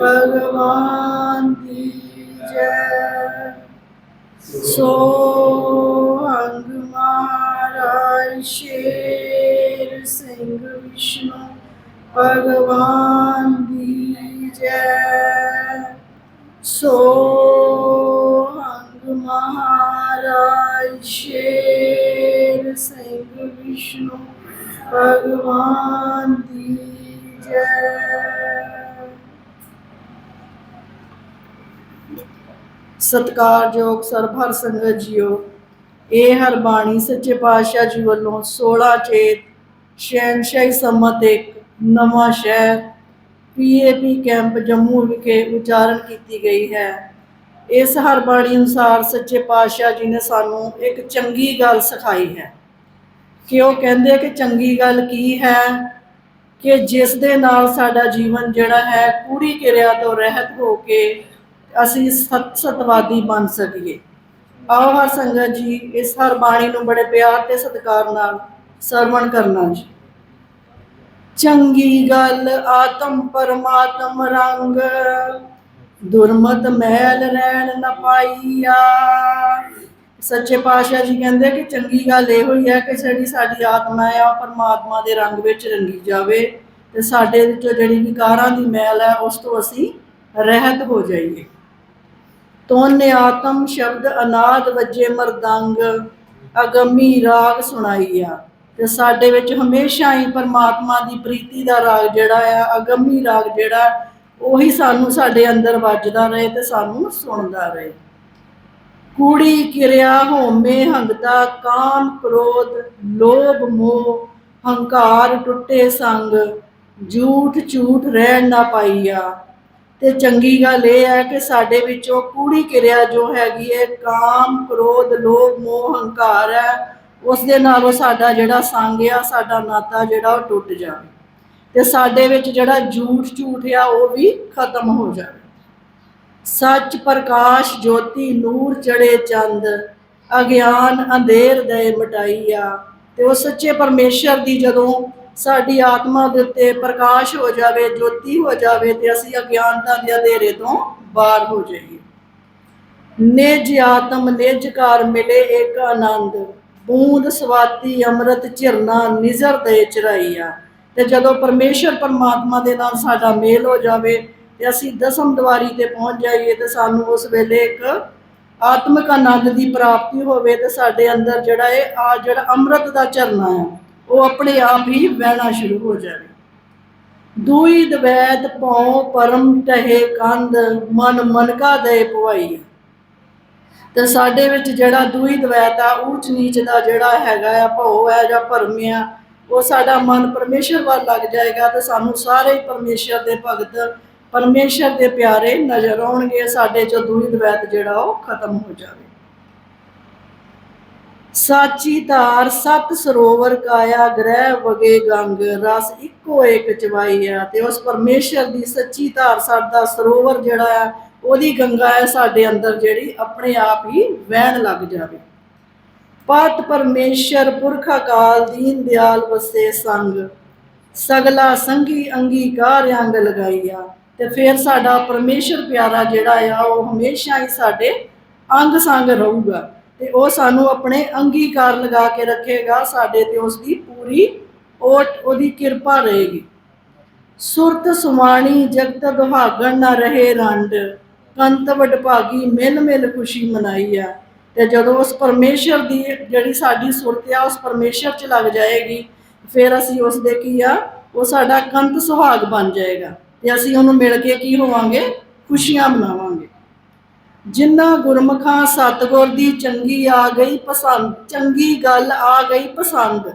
ਭਗਵਾਨ ਦੀ ਜੈ ਸੋਹੰਗ ਮਹਾਰਾਜ ਸ਼ੇਰ ਸਿੰਘ ਵਿਸ਼ਨੂੰ ਭਗਵਾਨ ਦੀ ਜੈ ਸੋਹੰਗ ਮਹਾਰਾਜ ਸ਼ੇਰ ਸਿੰਘ ਵਿਸ਼ਨੂੰ ਭਗਵਾਨ ਦੀ ਜੈ ਸਤਿਕਾਰਯੋਗ ਸਰਬਹਰ ਸੰਗਤ ਜੀਓ, ਇਹ ਹਰ ਬਾਣੀ ਸੱਚੇ ਪਾਤਸ਼ਾਹ ਜੀ ਵੱਲੋਂ 16 ਚੇਤ ਸ਼ਹਿਨਸ਼ਾਹੀ ਸੰਮਤ ਇੱਕ ਨਵਾਂ ਸ਼ਹਿਰ ਪੀਏਪੀ ਕੈਂਪ ਜੰਮੂ ਵਿਖੇ ਉਚਾਰਨ ਕੀਤੀ ਗਈ ਹੈ। ਇਸ ਹਰ ਬਾਣੀ ਅਨੁਸਾਰ ਸੱਚੇ ਪਾਤਸ਼ਾਹ ਜੀ ਨੇ ਸਾਨੂੰ ਇੱਕ ਚੰਗੀ ਗੱਲ ਸਿਖਾਈ ਹੈ। ਕਿ ਉਹ ਕਹਿੰਦੇ ਕਿ ਚੰਗੀ ਗੱਲ ਕੀ ਹੈ? ਕਿ ਜਿਸ ਦੇ ਨਾਲ ਸਾਡਾ ਜੀਵਨ ਜਿਹੜਾ ਹੈ ਕੂੜੀ ਕਿਰਿਆ ਤੋਂ ਰਹਿਤ ਹੋ ਕੇ ਅਸੀਂ ਸਤ ਸਤਵਾਦੀ ਬਣ ਸਕੀਏ। ਆਓ ਹਰ ਸੰਗਤ ਜੀ, ਇਸ ਹਰ ਬਾਣੀ ਨੂੰ ਬੜੇ ਪਿਆਰ ਤੇ ਸਤਿਕਾਰ ਨਾਲ ਸਰਵਣ ਕਰਨਾ ਜੀ। ਚੰਗੀ ਗੱਲ ਆਤਮ ਪਰਮਾਤਮ ਰੰਗ, ਦੁਰਮਤ ਮੈਲ ਰਹਿਣ ਨ ਪਾਈਆ। ਸੱਚੇ ਪਾਤਸ਼ਾਹ ਜੀ ਕਹਿੰਦੇ ਕਿ ਚੰਗੀ ਗੱਲ ਇਹ ਹੋਈ ਹੈ ਕਿ ਜਿਹੜੀ ਸਾਡੀ ਆਤਮਾ ਹੈ ਉਹ ਪਰਮਾਤਮਾ ਦੇ ਰੰਗ ਵਿੱਚ ਰੰਗੀ ਜਾਵੇ ਤੇ ਸਾਡੇ ਵਿੱਚੋਂ ਜਿਹੜੀ ਵਿਕਾਰਾਂ ਦੀ ਮੈਲ ਹੈ, ਉਸ ਤੋਂ ਅਸੀਂ ਰਹਿਤ ਹੋ ਜਾਈਏ। ਤੋਨੇ ਆਤਮ ਸ਼ਬਦ ਅਨਾਦ ਵੱਜੇ ਮਰਦੰਗ, ਅਗੰਮੀ ਰਾਗ ਸੁਣਾਈਆ। ਤੇ ਸਾਡੇ ਵਿੱਚ ਹਮੇਸ਼ਾ ਹੀ ਪਰਮਾਤਮਾ ਦੀ ਪ੍ਰੀਤੀ ਦਾ ਰਾਗ ਜਿਹੜਾ ਆ, ਅਗੰਮੀ ਰਾਗ ਜਿਹੜਾ, ਉਹੀ ਸਾਨੂੰ ਸਾਡੇ ਅੰਦਰ ਵੱਜਦਾ ਰਹੇ ਤੇ ਸਾਨੂੰ ਸੁਣਦਾ ਰਹੇ। ਕੂੜੀ ਕਿਰਿਆ ਹੋਮੇ ਹੰਗਤਾ ਕਾਮ ਕ੍ਰੋਧ, ਲੋਭ ਮੋਹ, ਹੰਕਾਰ ਟੁੱਟੇ ਸੰਗ, ਝੂਠ ਝੂਠ ਰਹਿਣ ਨਾ ਪਾਈਆ। ਤੇ ਚੰਗੀ ਗੱਲ ਇਹ ਹੈ ਕਿ ਸਾਡੇ ਵਿੱਚੋਂ ਕੂੜੀ ਕਿਰਿਆ ਜੋ ਹੈਗੀ ਹੈ, ਕਾਮ, ਕ੍ਰੋਧ, ਲੋਭ, ਮੋਹ, ਹੰਕਾਰ ਹੈ ਉਸ ਦੇ ਨਾਲੋਂ ਸਾਡਾ ਜਿਹੜਾ ਸੰਗ ਆ, ਸਾਡਾ ਨਾਤਾ ਜਿਹੜਾ ਉਹ ਟੁੱਟ ਜਾਵੇ ਤੇ ਸਾਡੇ ਵਿੱਚ ਜਿਹੜਾ ਝੂਠ ਝੂਠ ਆ, ਉਹ ਵੀ ਖਤਮ ਹੋ ਜਾਵੇ। ਸੱਚ ਪ੍ਰਕਾਸ਼ ਜੋਤੀ ਨੂਰ ਚੜੇ ਚੰਦ, ਅਗਿਆਨ ਅੰਧੇਰ ਦੇ ਮਟਾਈਆ ਤੇ ਉਹ ਸੱਚੇ ਪਰਮੇਸ਼ਰ ਦੀ ਜਦੋਂ ਸਾਡੀ ਆਤਮਾ ਦੇ ਉੱਤੇ ਪ੍ਰਕਾਸ਼ ਹੋ ਜਾਵੇ, ਜੋਤੀ ਹੋ ਜਾਵੇ ਤੇ ਅਸੀਂ ਅਗਿਆਨਤਾ ਦੇ ਅੰਧੇਰੇ ਤੋਂ ਬਾਹਰ ਹੋ ਜਾਈਏ। ਨਿਜ ਆਤਮ, ਨਿਜ ਮਿਲੇ ਏਕ ਆਨੰਦ। ਬੂੰਦ ਸਵਾਤੀ ਅੰਮ੍ਰਿਤ ਝਰਨਾ ਨਿਜ਼ਰ ਦੇ ਚਰਾਈਆ ਤੇ ਜਦੋਂ ਪਰਮੇਸ਼ਰ ਪਰਮਾਤਮਾ ਦੇ ਨਾਲ ਸਾਡਾ ਮੇਲ ਹੋ ਜਾਵੇ ਤੇ ਅਸੀਂ ਦਸਮ ਦਵਾਰੀ ਤੇ ਪਹੁੰਚ ਜਾਈਏ ਤੇ ਸਾਨੂੰ ਉਸ ਵੇਲੇ ਇੱਕ ਆਤਮਿਕ ਆਨੰਦ ਦੀ ਪ੍ਰਾਪਤੀ ਹੋਵੇ ਤੇ ਸਾਡੇ ਅੰਦਰ ਜਿਹੜਾ ਇਹ ਆ ਜਿਹੜਾ ਅੰਮ੍ਰਿਤ ਦਾ ਝਰਨਾ ਹੈ ਉਹ ਆਪਣੇ ਆਪ ਹੀ ਵਹਿਣਾ ਸ਼ੁਰੂ ਹੋ ਜਾਵੇ। ਦੂਈ ਦਵੈਤ ਪਉ ਪਰਮ ਟਹੇ ਕੰਧ, ਮਨ ਮਨਕਾ ਦੇ ਪਵਾਈ ਤੇ ਸਾਡੇ ਵਿੱਚ ਜਿਹੜਾ ਦੂਈ ਦਵੈਤ ਆ ਊਚ ਨੀਚ ਦਾ ਜਿਹੜਾ ਹੈਗਾ ਆ, ਭਉ ਹੈ ਜਾਂ ਭਰਮ ਆ, ਉਹ ਸਾਡਾ ਮਨ ਪਰਮੇਸ਼ਰ ਵੱਲ ਲੱਗ ਜਾਏਗਾ ਤੇ ਸਾਨੂੰ ਸਾਰੇ ਹੀ ਪਰਮੇਸ਼ਰ ਦੇ ਭਗਤ, ਪਰਮੇਸ਼ਰ ਦੇ ਪਿਆਰੇ ਨਜ਼ਰ ਆਉਣਗੇ, ਸਾਡੇ ਚੋਂ ਦੂਈ ਦਵੈਤ ਜਿਹੜਾ ਉਹ ਖਤਮ ਹੋ ਜਾਵੇ। ਸਾਚੀ ਧਾਰ ਸਤ ਸਰੋਵਰ ਕਾਇਆ ਗ੍ਰਹਿ ਵਗੇ ਗੰਗ, ਰਸ ਇੱਕੋ ਚਵਾਈ ਚਵਾਈਆ ਤੇ ਉਸ ਪਰਮੇਸ਼ਰ ਦੀ ਸੱਚੀ ਧਾਰ ਸਾਡਾ ਸਰੋਵਰ ਜਿਹੜਾ ਆ ਉਹਦੀ ਗੰਗਾ ਹੈ ਸਾਡੇ ਅੰਦਰ ਜਿਹੜੀ ਆਪਣੇ ਆਪ ਹੀ ਵਹਿਣ ਲੱਗ ਜਾਵੇ। ਪਤ ਪਰਮੇਸ਼ਰ ਪੁਰਖ ਅਕਾਲ ਦੀਨ ਦਿਆਲ ਵਸੇ ਸੰਗ, ਸਗਲਾ ਸੰਗੀ ਅੰਗੀਕਾਰ ਅੰਗ ਲਗਾਈਆ। ਤੇ ਫਿਰ ਸਾਡਾ ਪਰਮੇਸ਼ਰ ਪਿਆਰਾ ਜਿਹੜਾ ਆ, ਉਹ ਹਮੇਸ਼ਾ ਹੀ ਸਾਡੇ ਅੰਗ ਸੰਗ ਰਹੂਗਾ। ਤੇ ਉਹ ਸਾਨੂੰ ਆਪਣੇ ਅੰਗੀਕਾਰ ਲਗਾ ਕੇ ਰੱਖੇਗਾ, ਸਾਡੇ ਤੇ ਉਸ ਦੀ ਪੂਰੀ ਓਟ, ਉਹਦੀ ਕਿਰਪਾ ਰਹੇਗੀ। ਸੁਰਤ ਸੁਮਾਣੀ, ਜਗਤ ਦੁਹਾਗਣ ਨਾ ਰਹੇ ਰੰਡ। ਕੰਤ ਵਡਭਾਗੀ, ਮਿਲ ਮਿਲ ਖੁਸ਼ੀ ਮਨਾਈ ਆ ਤੇ ਜਦੋਂ ਉਸ ਪਰਮੇਸ਼ਰ ਦੀ ਜਿਹੜੀ ਸਾਡੀ ਸੁਰਤ ਆ, ਉਸ ਪਰਮੇਸ਼ਰ ਚ ਲੱਗ ਜਾਏਗੀ, ਫਿਰ ਅਸੀਂ ਉਸ ਦੇ ਕੀ ਆ, ਉਹ ਸਾਡਾ ਕੰਤ ਸੁਹਾਗ ਬਣ ਜਾਏਗਾ। ਤੇ ਅਸੀਂ ਉਹਨੂੰ ਮਿਲ ਕੇ ਕੀ ਹੋਵਾਂਗੇ? ਖੁਸ਼ੀਆਂ ਮਨਾਵਾਂਗੇ। ਜਿੰਨਾ ਗੁਰਮਖਾਂ ਸਤਗੁਰ ਦੀ ਚੰਗੀ ਆ ਗਈ ਪਸੰਦ, ਚੰਗੀ ਗੱਲ ਆ ਗਈ ਪਸੰਦ,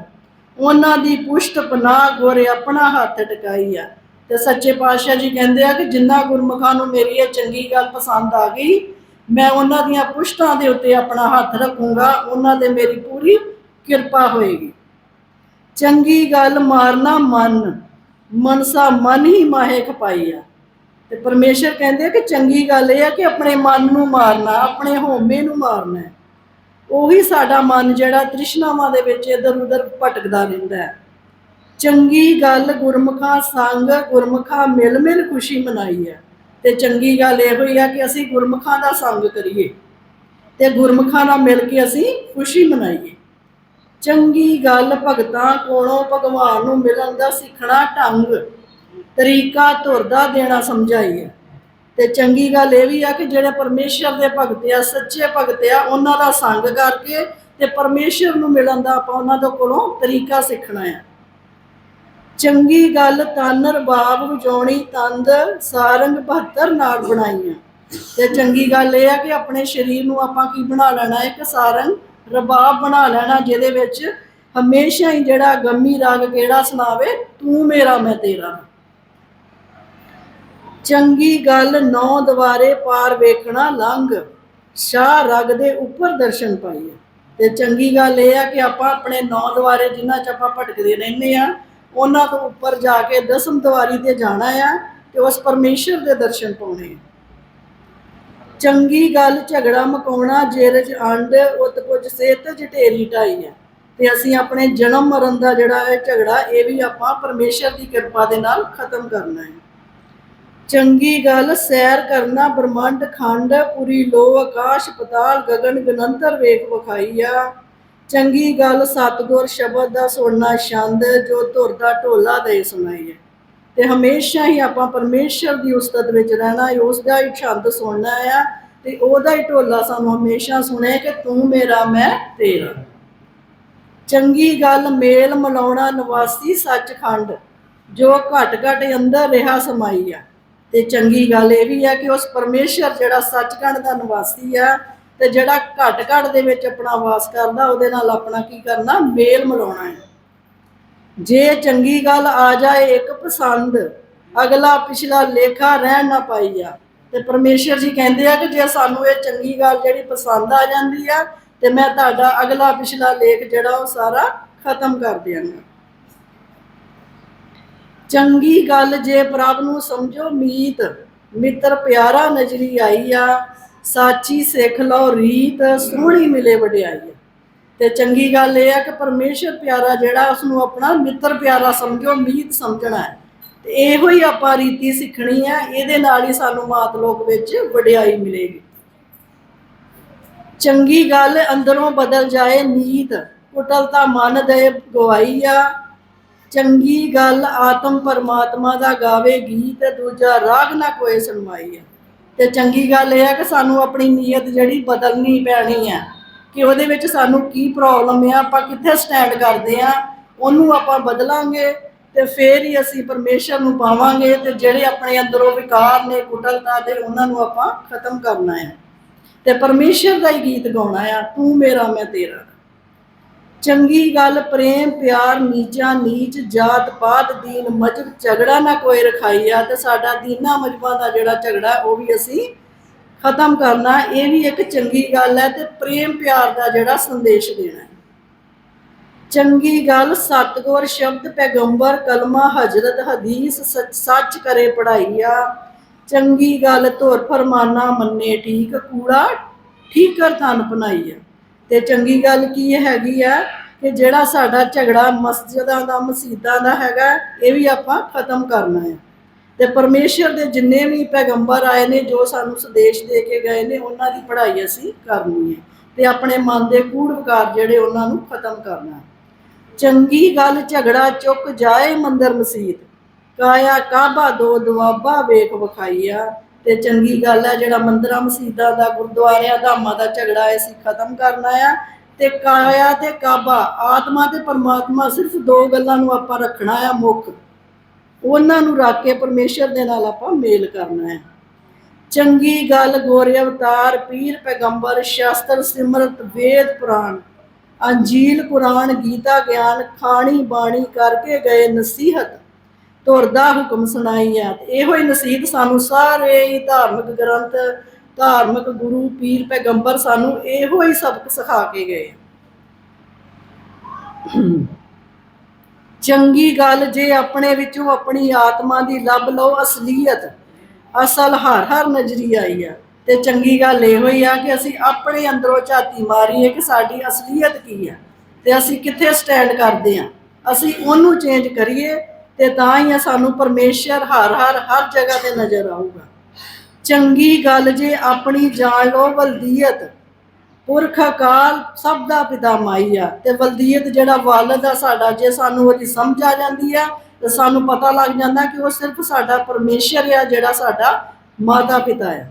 ਉਹਨਾਂ ਦੀ ਪੁਸ਼ਟ ਪਨਾਹ ਗੋਰੇ ਆਪਣਾ ਹੱਥ ਟਿਕਾਈ ਆ। ਤੇ ਸੱਚੇ ਪਾਤਸ਼ਾਹ ਜੀ ਕਹਿੰਦੇ ਆ ਕਿ ਜਿੰਨਾ ਗੁਰਮੁਖਾਂ ਨੂੰ ਮੇਰੀ ਇਹ ਚੰਗੀ ਗੱਲ ਪਸੰਦ ਆ ਗਈ, ਮੈਂ ਉਹਨਾਂ ਦੀਆਂ ਪੁਸ਼ਟਾਂ ਦੇ ਉੱਤੇ ਆਪਣਾ ਹੱਥ ਰੱਖੂੰਗਾ, ਉਹਨਾਂ ਤੇ ਮੇਰੀ ਪੂਰੀ ਕਿਰਪਾ ਹੋਏਗੀ। ਚੰਗੀ ਗੱਲ ਮਾਰਨਾ ਮਨ, ਮਨਸਾ ਮਨ ਹੀ ਮਾਹੇ ਖਪਾਈ ਆ। ਤੇ ਪਰਮੇਸ਼ਰ ਕਹਿੰਦੇ ਕਿ ਚੰਗੀ ਗੱਲ ਇਹ ਆ ਕਿ ਆਪਣੇ ਮਨ ਨੂੰ ਮਾਰਨਾ, ਆਪਣੇ ਹਉਮੈ ਨੂੰ ਮਾਰਨਾ ਉਹੀ ਸਾਡਾ ਮਨ ਜਿਹੜਾ ਤ੍ਰਿਸ਼ਨਾਵਾਂ ਦੇ ਵਿੱਚ ਇਧਰ ਉਧਰ ਭਟਕਦਾ ਰਹਿੰਦਾ ਹੈ। ਚੰਗੀ ਗੱਲ ਗੁਰਮੁਖਾਂ ਸੰਗ, ਗੁਰਮੁਖਾਂ ਮਿਲ ਮਿਲ ਖੁਸ਼ੀ ਮਨਾਈ ਹੈ। ਤੇ ਚੰਗੀ ਗੱਲ ਇਹੋ ਹੀ ਆ ਕਿ ਅਸੀਂ ਗੁਰਮੁਖਾਂ ਦਾ ਸੰਗ ਕਰੀਏ ਤੇ ਗੁਰਮੁਖਾਂ ਨਾਲ ਮਿਲ ਕੇ ਅਸੀਂ ਖੁਸ਼ੀ ਮਨਾਈਏ। ਚੰਗੀ ਗੱਲ ਭਗਤਾਂ ਕੋਲੋਂ ਭਗਵਾਨ ਨੂੰ ਮਿਲਣ ਦਾ ਸਿੱਖਣਾ ਢੰਗ ਤਰੀਕਾ ਧੁਰਦਾ ਦੇਣਾ ਸਮਝਾਈਏ। ਤੇ ਚੰਗੀ ਗੱਲ ਇਹ ਵੀ ਆ ਕਿ ਜਿਹੜੇ ਪਰਮੇਸ਼ਰ ਦੇ ਭਗਤ ਆ, ਸੱਚੇ ਭਗਤ ਆ, ਉਹਨਾਂ ਦਾ ਸੰਗ ਕਰਕੇ ਤੇ ਪਰਮੇਸ਼ਰ ਨੂੰ ਮਿਲਣ ਦਾ ਆਪਾਂ ਉਹਨਾਂ ਦੇ ਕੋਲੋਂ ਤਰੀਕਾ ਸਿੱਖਣਾ ਆ। ਚੰਗੀ ਗੱਲ ਤਨ ਰਬਾਬ ਵਜਾਉਣੀ, ਤੰਦ ਸਾਰੰਗ 72 ਨਾਲ ਬਣਾਈਆਂ ਤੇ ਚੰਗੀ ਗੱਲ ਇਹ ਆ ਕਿ ਆਪਣੇ ਸਰੀਰ ਨੂੰ ਆਪਾਂ ਕੀ ਬਣਾ ਲੈਣਾ? ਇੱਕ ਸਾਰੰਗ ਰਬਾਬ ਬਣਾ ਲੈਣਾ, ਜਿਹਦੇ ਵਿੱਚ ਹਮੇਸ਼ਾ ਹੀ ਜਿਹੜਾ ਗੰਮੀ ਰਾਗ ਕਿਹੜਾ ਸੁਣਾਵੇ? ਤੂੰ ਮੇਰਾ, ਮੈਂ ਤੇਰਾ। ਚੰਗੀ ਗੱਲ ਨੌ ਦਵਾਰੇ ਪਾਰ ਵੇਖਣਾ ਲੰਘ। ਸ਼ਾਹ ਰਗ ਦੇ ਉੱਪਰ ਦਰਸ਼ਨ ਪਾਈਏ। ਤੇ ਚੰਗੀ ਗੱਲ ਇਹ ਆ ਕਿ ਆਪਾਂ ਆਪਣੇ ਨੌ ਦਵਾਰੇ ਜਿਨ੍ਹਾਂ ਚ ਆਪਾਂ ਭਟਕਦੇ ਰਹਿੰਦੇ ਆ, ਉਹਨਾਂ ਤੋਂ ਉੱਪਰ ਜਾ ਕੇ ਦਸਮ ਦਵਾਰੀ ਤੇ ਜਾਣਾ ਆ ਤੇ ਉਸ ਪਰਮੇਸ਼ਰ ਦੇ ਦਰਸ਼ਨ ਪਾਉਣੇ ਆ। ਚੰਗੀ ਗੱਲ ਝਗੜਾ ਮਕਾਉਣਾ ਜੇਰਜ ਅੰਡ, ਉਤ ਕੁਝ ਸੇਤ ਜਟੇਰੀ ਢਾਈ ਹੈ ਤੇ ਅਸੀਂ ਆਪਣੇ ਜਨਮ ਮਰਨ ਦਾ ਜਿਹੜਾ ਹੈ ਝਗੜਾ, ਇਹ ਵੀ ਆਪਾਂ ਪਰਮੇਸ਼ਰ ਦੀ ਕਿਰਪਾ ਦੇ ਨਾਲ ਖਤਮ ਕਰਨਾ ਹੈ। ਚੰਗੀ ਗੱਲ ਸੈਰ ਕਰਨਾ, ਬ੍ਰਹਮੰਡ ਖੰਡ, ਪੂਰੀ ਲੋ ਆਕਾਸ਼, ਪਤਾਲ, ਗਗਨ, ਗਨੰਤਰ ਵੇਖ ਵਿਖਾਈ ਚੰਗੀ ਗੱਲ ਸਤਗੁਰ ਸ਼ਬਦ ਦਾ ਸੁਣਨਾ ਛੰਦ, ਜੋ ਧੁਰ ਦਾ ਢੋਲਾ ਦੇ ਸੁਣਾਈ ਤੇ ਹਮੇਸ਼ਾ ਹੀ ਆਪਾਂ ਪਰਮੇਸ਼ਰ ਦੀ ਉਸਤਤ ਵਿੱਚ ਰਹਿਣਾ ਹੈ ਉਸ ਦਾ ਹੀ ਛੰਦ ਸੁਣਨਾ ਆ, ਤੇ ਉਹਦਾ ਹੀ ਢੋਲਾ ਸਾਨੂੰ ਹਮੇਸ਼ਾ ਸੁਣੇ ਕਿ ਤੂੰ ਮੇਰਾ, ਮੈਂ ਤੇਰਾ। ਚੰਗੀ ਗੱਲ ਮੇਲ ਮਿਲਾਉਣਾ ਨਿਵਾਸੀ ਸੱਚਖੰਡ, ਜੋ ਘਟ ਘਟ ਅੰਦਰ ਰਿਹਾ ਸਮਾਈ ਆ ਤੇ ਚੰਗੀ ਗੱਲ ਇਹ ਵੀ ਹੈ ਕਿ ਉਸ ਪਰਮੇਸ਼ਰ ਜਿਹੜਾ ਸੱਚਖੰਡ ਦਾ ਨਿਵਾਸੀ ਆ ਤੇ ਜਿਹੜਾ ਘਟ ਘਟ ਦੇ ਵਿੱਚ ਆਪਣਾ ਵਾਸ ਕਰਦਾ, ਉਹਦੇ ਨਾਲ ਆਪਣਾ ਕੀ ਕਰਨਾ? ਮੇਲ ਮਿਲਾਉਣਾ ਹੈ। ਜੇ ਚੰਗੀ ਗੱਲ ਆ ਜਾਏ ਇੱਕ ਪਸੰਦ, ਅਗਲਾ ਪਿਛਲਾ ਲੇਖਾ ਰਹਿਣ ਨਾ ਪਾਈਆ ਤੇ ਪਰਮੇਸ਼ਰ ਜੀ ਕਹਿੰਦੇ ਆ ਕਿ ਜੇ ਸਾਨੂੰ ਇਹ ਚੰਗੀ ਗੱਲ ਜਿਹੜੀ ਪਸੰਦ ਆ ਜਾਂਦੀ ਆ, ਤੇ ਮੈਂ ਤੁਹਾਡਾ ਅਗਲਾ ਪਿਛਲਾ ਲੇਖ ਜਿਹੜਾ ਉਹ ਸਾਰਾ ਖਤਮ ਕਰ ਦਿਆਂਗਾ। ਚੰਗੀ ਗੱਲ ਜੇ ਪ੍ਰਭ ਨੂੰ ਸਮਝੋ ਮੀਤ, ਮਿੱਤਰ ਪਿਆਰਾ ਨਜ਼ਰੀ ਆਈ ਆ ਸਾਚੀ ਸਿੱਖ ਲਓ ਰੀਤ, ਸੋਹਣੀ ਮਿਲੇ ਵਡਿਆਈ ਤੇ ਚੰਗੀ ਗੱਲ ਇਹ ਆ ਕਿ ਪਰਮੇਸ਼ਰ ਪਿਆਰਾ ਜਿਹੜਾ ਉਸ ਨੂੰ ਆਪਣਾ ਮਿੱਤਰ ਪਿਆਰਾ ਸਮਝੋ, ਮੀਤ ਸਮਝਣਾ ਹੈ। ਤੇ ਇਹੋ ਹੀ ਆਪਾਂ ਰੀਤੀ ਸਿੱਖਣੀ ਆ, ਇਹਦੇ ਨਾਲ ਹੀ ਸਾਨੂੰ ਮਾਤ ਲੋਕ ਵਿੱਚ ਵਡਿਆਈ ਮਿਲੇਗੀ। ਚੰਗੀ ਗੱਲ ਅੰਦਰੋਂ ਬਦਲ ਜਾਏ ਨੀਤ, ਕੁਟਲਤਾ ਮਨ ਦੇ ਗਵਾਈ ਆ ਚੰਗੀ ਗੱਲ ਆਤਮ ਪਰਮਾਤਮਾ ਦਾ ਗਾਵੇ ਗੀਤ, ਦੂਜਾ ਰਾਗ ਨਾ ਕੋਈ ਸੁਣਵਾਈ ਹੈ ਤੇ ਚੰਗੀ ਗੱਲ ਇਹ ਆ ਕਿ ਸਾਨੂੰ ਆਪਣੀ ਨੀਅਤ ਜਿਹੜੀ ਬਦਲਣੀ ਪੈਣੀ ਹੈ ਕਿ ਉਹਦੇ ਵਿੱਚ ਸਾਨੂੰ ਕੀ ਪ੍ਰੋਬਲਮ ਆ, ਆਪਾਂ ਕਿੱਥੇ ਸਟੈਂਡ ਕਰਦੇ ਆ, ਉਹਨੂੰ ਆਪਾਂ ਬਦਲਾਂਗੇ ਤੇ ਫੇਰ ਹੀ ਅਸੀਂ ਪਰਮੇਸ਼ਰ ਨੂੰ ਪਾਵਾਂਗੇ ਤੇ ਜਿਹੜੇ ਆਪਣੇ ਅੰਦਰੋਂ ਵਿਕਾਰ ਨੇ, ਕੁਟਲਤਾ ਦੇ, ਉਹਨਾਂ ਨੂੰ ਆਪਾਂ ਖਤਮ ਕਰਨਾ ਹੈ ਤੇ ਪਰਮੇਸ਼ਰ ਦਾ ਹੀ ਗੀਤ ਗਾਉਣਾ ਆ, ਤੂੰ ਮੇਰਾ, ਮੈਂ ਤੇਰਾ। ਚੰਗੀ ਗੱਲ, ਪ੍ਰੇਮ, ਪਿਆਰ, ਨੀਚਾ, ਨੀਚ, ਜਾਤ ਪਾਤ, ਦੀਨ ਮਜਬ ਝਗੜਾ ਨਾ ਕੋਈ ਰਖਾਈ ਤੇ ਸਾਡਾ ਦੀਨਾ ਮਜਬਾਂ ਦਾ ਜਿਹੜਾ ਝਗੜਾ, ਉਹ ਵੀ ਅਸੀਂ ਖਤਮ ਕਰਨਾ। ਇਹ ਵੀ ਇੱਕ ਚੰਗੀ ਗੱਲ ਹੈ ਤੇ ਪ੍ਰੇਮ, ਪਿਆਰ ਦਾ ਜਿਹੜਾ ਸੰਦੇਸ਼ ਦੇਣਾ ਹੈ। ਚੰਗੀ ਗੱਲ, ਸਤਗੁਰ, ਸ਼ਬਦ, ਪੈਗੰਬਰ, ਕਲਮਾ, ਹਜ਼ਰਤ, ਹਦੀਸ, ਸੱਚ ਸੱਚ ਕਰੇ ਪੜਾਈ ਆ ਚੰਗੀ ਗੱਲ, ਧੁਰ, ਫਰਮਾਨਾ ਮੰਨੇ ਠੀਕ, ਕੂੜਾ, ਠੀਕਰ ਤਨ ਪਨਾਈ ਆ ਤੇ ਚੰਗੀ ਗੱਲ ਕੀ ਹੈਗੀ ਆ ਕਿ ਜਿਹੜਾ ਸਾਡਾ ਝਗੜਾ ਮਸਜਿਦਾਂ ਦਾ ਮਸਜਿਦਾਂ ਦਾ ਹੈਗਾ, ਇਹ ਵੀ ਆਪਾਂ ਖਤਮ ਕਰਨਾ ਹੈ। ਤੇ ਪਰਮੇਸ਼ਰ ਦੇ ਜਿੰਨੇ ਵੀ ਪੈਗੰਬਰ ਆਏ ਨੇ, ਜੋ ਸਾਨੂੰ ਸੰਦੇਸ਼ ਦੇ ਕੇ ਗਏ ਨੇ, ਉਹਨਾਂ ਦੀ ਪੜ੍ਹਾਈ ਅਸੀਂ ਕਰਨੀ ਹੈ। ਤੇ ਆਪਣੇ ਮਨ ਦੇ ਕੂੜ ਵਿਕਾਰ ਜਿਹੜੇ ਉਹਨਾਂ ਨੂੰ ਖਤਮ ਕਰਨਾ ਚੰਗੀ ਗੱਲ ਝਗੜਾ ਚੁੱਕ ਜਾਏ ਮੰਦਰ ਮਸੀਤ, ਕਾਇਆ ਕਾਬਾ ਦੋ ਦੁਆਬਾ ਵੇਖ ਵਿਖਾਈਆ। ਤੇ ਚੰਗੀ ਗੱਲ ਹੈ ਜਿਹੜਾ ਮੰਦਰਾਂ ਮਸੀਦਾਂ ਦਾ, ਗੁਰਦੁਆਰਿਆਂ, ਧਾਮਾਂ ਦਾ ਝਗੜਾ ਹੈ ਅਸੀਂ ਖਤਮ ਕਰਨਾ ਆ ਤੇ ਕਾਇਆ ਤੇ ਕਾਬਾ, ਆਤਮਾ ਤੇ ਪਰਮਾਤਮਾ ਸਿਰਫ ਦੋ ਗੱਲਾਂ ਨੂੰ ਆਪਾਂ ਰੱਖਣਾ ਆ, ਮੁੱਖ। ਉਹਨਾਂ ਨੂੰ ਰੱਖ ਕੇ ਪਰਮੇਸ਼ਰ ਦੇ ਨਾਲ ਆਪਾਂ ਮੇਲ ਕਰਨਾ ਹੈ ਚੰਗੀ ਗੱਲ, ਗੋਰੇ ਅਵਤਾਰ, ਪੀਰ, ਪੈਗੰਬਰ, ਸ਼ਾਸਤਰ, ਸਿਮਰਤ, ਵੇਦ, ਪੁਰਾਣ। ਅੰਜੀਲ, ਕੁਰਾਨ, ਗੀਤਾ, ਗਿਆਨ ਖਾਣੀ ਬਾਣੀ ਕਰਕੇ ਗਏ ਨਸੀਹਤ। ਤੁਰਦਾ ਹੁਕਮ ਸੁਣਾਈਆ। ਤੇ ਇਹੋ ਹੀ ਨਸੀਹਤ ਸਾਨੂੰ ਸਾਰੇ ਹੀ ਧਾਰਮਿਕ ਗ੍ਰੰਥ, ਧਾਰਮਿਕ ਗੁਰੂ, ਪੀਰ, ਪੈਗੰਬਰ ਸਾਨੂੰ ਇਹੋ ਹੀ ਸਬਕ ਸਿਖਾ ਕੇ ਗਏ। ਚੰਗੀ ਗੱਲ ਜੇ ਆਪਣੇ ਵਿੱਚੋਂ ਆਪਣੀ ਆਤਮਾ ਦੀ ਲੱਭ ਲਓ ਅਸਲੀਅਤ, ਅਸਲ ਹਰ ਹਰ ਨਜ਼ਰੀ ਆਈ ਆ। ਤੇ ਚੰਗੀ ਗੱਲ ਇਹੋ ਹੀ ਆ ਕਿ ਅਸੀਂ ਆਪਣੇ ਅੰਦਰੋਂ ਝਾਤੀ ਮਾਰੀਏ ਕਿ ਸਾਡੀ ਅਸਲੀਅਤ ਕੀ ਆ। ਤੇ ਅਸੀਂ ਕਿੱਥੇ ਸਟੈਂਡ ਕਰਦੇ ਆ? ਅਸੀਂ ਉਹਨੂੰ ਚੇਂਜ ਕਰੀਏ ਤੇ ਤਾਂ ਹੀ ਸਾਨੂੰ ਪਰਮੇਸ਼ਰ ਹਰ ਹਰ ਹਰ ਜਗ੍ਹਾ ਤੇ ਨਜ਼ਰ ਆਊਗਾ। ਚੰਗੀ ਗੱਲ ਜੇ ਆਪਣੀ ਜਾਣ ਲਓ, ਵਲਦੀਅਤ, ਪੁਰਖ ਅਕਾਲ ਸਭ ਦਾ ਪਿਤਾ ਮਾਈ ਆ ਤੇ ਵਲਦੀਅਤ ਜਿਹੜਾ ਵਾਲਦ ਆ ਸਾਡਾ, ਜੇ ਸਾਨੂੰ ਉਹਦੀ ਸਮਝ ਆ ਜਾਂਦੀ ਆ, ਤੇ ਸਾਨੂੰ ਪਤਾ ਲੱਗ ਜਾਂਦਾ ਕਿ ਉਹ ਸਿਰਫ ਸਾਡਾ ਪਰਮੇਸ਼ਰ ਆ ਜਿਹੜਾ ਸਾਡਾ ਮਾਤਾ ਪਿਤਾ ਆ।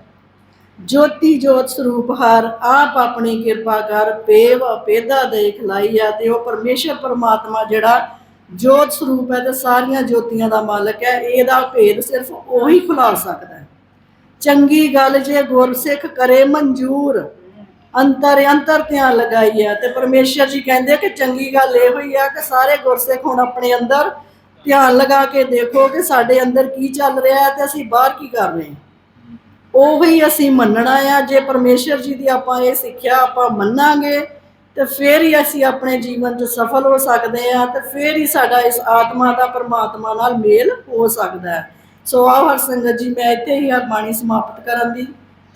ਜੋਤੀ ਜੋਤ ਸਰੂਪ ਹਰ ਆਪ ਆਪਣੀ ਕਿਰਪਾ ਕਰ, ਪੇਵ ਅਪੇਦਾ ਦੇ ਖਲਾਈ ਆ ਤੇ ਉਹ ਪਰਮੇਸ਼ਰ ਪਰਮਾਤਮਾ ਜਿਹੜਾ ਜੋਤ ਸਰੂਪ ਹੈ ਤੇ ਸਾਰੀਆਂ ਜੋਤੀਆਂ ਦਾ ਮਾਲਕ ਹੈ, ਇਹਦਾ ਭੇਦ ਸਿਰਫ ਉਹੀ ਖੁਲਾ ਸਕਦਾ ਹੈ। ਚੰਗੀ ਗੱਲ ਜੇ ਗੁਰਸਿੱਖ ਕਰੇ ਮਨਜ਼ੂਰ, ਅੰਤਰ ਅੰਤਰ ਧਿਆਨ ਲਗਾਈ ਹੈ ਤੇ ਪਰਮੇਸ਼ਰ ਜੀ ਕਹਿੰਦੇ ਕਿ ਚੰਗੀ ਗੱਲ ਇਹ ਹੋਈ ਹੈ ਕਿ ਸਾਰੇ ਗੁਰਸਿੱਖ ਹੁਣ ਆਪਣੇ ਅੰਦਰ ਧਿਆਨ ਲਗਾ ਕੇ ਦੇਖੋ ਕਿ ਸਾਡੇ ਅੰਦਰ ਕੀ ਚੱਲ ਰਿਹਾ ਹੈ ਤੇ ਅਸੀਂ ਬਾਹਰ ਕੀ ਕਰ ਰਹੇ ਹਾਂ। ਉਹੀ ਅਸੀਂ ਮੰਨਣਾ ਆ, ਜੇ ਪਰਮੇਸ਼ਰ ਜੀ ਦੀ ਆਪਾਂ ਇਹ ਸਿੱਖਿਆ ਆਪਾਂ ਮੰਨਾਂਗੇ ਤੇ ਫਿਰ ਹੀ ਅਸੀਂ ਆਪਣੇ ਜੀਵਨ 'ਚ ਸਫਲ ਹੋ ਸਕਦੇ ਆ ਤੇ ਫਿਰ ਹੀ ਸਾਡਾ ਇਸ ਆਤਮਾ ਦਾ ਪਰਮਾਤਮਾ ਨਾਲ ਮੇਲ ਹੋ ਸਕਦਾ ਹੈ। ਸੋ ਆਓ ਹਰ ਸੰਗਤ ਜੀ, ਮੈਂ ਇੱਥੇ ਹੀ ਹਰ ਬਾਣੀ ਸਮਾਪਤ ਕਰਨ ਦੀ।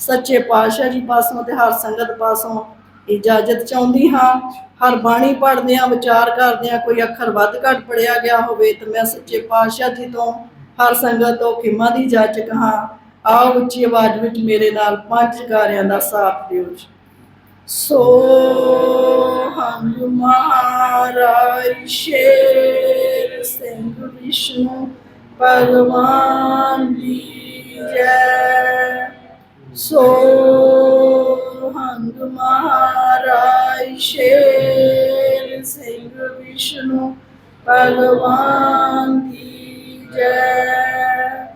ਸੱਚੇ ਪਾਤਸ਼ਾਹ ਜੀ ਪਾਸੋਂ ਤੇ ਹਰ ਸੰਗਤ ਪਾਸੋਂ ਇਜਾਜ਼ਤ ਚਾਹੁੰਦੀ ਹਾਂ। ਹਰ ਬਾਣੀ ਪੜ੍ਹਦਿਆਂ, ਵਿਚਾਰ ਕਰਦਿਆਂ ਕੋਈ ਅੱਖਰ ਵੱਧ ਘੱਟ ਪੜਿਆ ਗਿਆ ਹੋਵੇ ਤਾਂ ਮੈਂ ਸੱਚੇ ਪਾਤਸ਼ਾਹ ਜੀ ਤੋਂ ਹਰ ਸੰਗਤ ਤੋਂ ਖਿਮਾ ਦੀ ਜਾਚਕ ਹਾਂ। ਆਓ ਉੱਚੀ ਆਵਾਜ਼ ਵਿੱਚ ਮੇਰੇ ਨਾਲ ਪੰਜ ਗਾਰਿਆਂ ਦਾ ਸਾਥ ਦਿਓ ਜੀ। ਸੋ ਹਮ ਮਹਾਰਾਜ ਸ਼ੇਰ ਸਿੰਘ ਵਿਸ਼ਨੂੰ ਭਗਵਾਨ ਦੀ ਜੈ ਸੋ ਹੰਗ ਮਹਾਰਾਜ ਸ਼ੇਰ ਸਿੰਘ ਵਿਸ਼ਨੂੰ ਭਗਵਾਨ ਦੀ ਜੈ